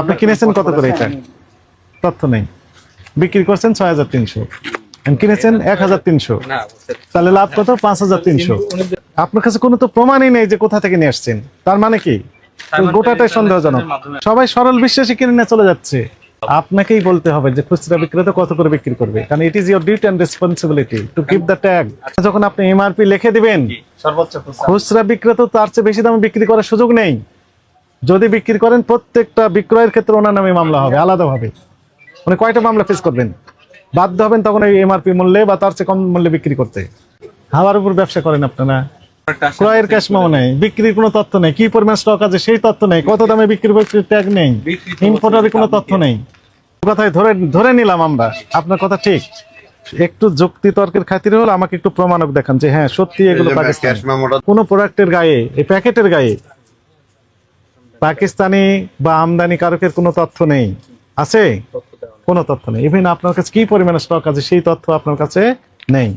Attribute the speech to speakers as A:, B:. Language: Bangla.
A: আপনি কিনেছেন কত করে এটা? তথ্য নেই। বিক্রি করছেন ছয় হাজার তিনশো। কিনেছেন এক হাজার তিনশো। তাহলে লাভ কত? পাঁচ হাজার তিনশো। আপনার কাছে কোনো তো প্রমাণই নেই যে কোথা থেকে নিয়ে আসছেন। তার মানে কি? গোটাটাই সন্দেহজনক। সবাই সরল বিশ্বাসী কিনে নিয়ে চলে যাচ্ছে। আপনাকেই বলতে হবে যে খুচরা বিক্রেতা কত করে বিক্রি করবে। কারণ it is your duty and responsibility to keep the tag যখন আপনি এমআরপি লিখে দিবেন
B: সর্বোচ্চ
A: খুচরা। বিক্রেতা তার চেয়ে বেশি দামে বিক্রি করার সুযোগ নেই। যদি বিক্রি করেন প্রত্যেকটা বিক্রয়ের ক্ষেত্রে ওনার নামে মামলা হবে আলাদাভাবে। মানে কয়টা মামলা ফেস করবেন? বাধ্য হবেন তখন এই এমআরপি মূল্যে বা তার চেয়ে কম মূল্যে বিক্রি করতে। হাওয়ার উপর ব্যবসা করেন আপনারা। ক্রয়ের ক্যাশ মাও নেই বিক্রির কোনো তথ্য নেই। কি পরিমাণ স্টক আছে সেই তথ্য নেই। কত দামে বিক্রি বিক্রির ট্যাগ নেই। ইম্পোর্টারের কোনো তথ্য নেই। কথায় ধরে ধরে নিলাম আমরা। আপনার কথা ঠিক। একটু যুক্তি তর্কের খাতিরে হলে আমাকে একটু প্রমাণক দেখান যে হ্যাঁ সত্যি এগুলো পাকিস্তান। কোনো প্রোডাক্টের গায়ে এই প্যাকেটের গায়ে পাকিস্তানি বা আমদানি কারকের কোনো তথ্য নেই। আছে? কোনো তথ্য নেই। ইভেন আপনার কাছে কি পরিমাণে স্টক আছে সেই তথ্য আপনার কাছে নেই।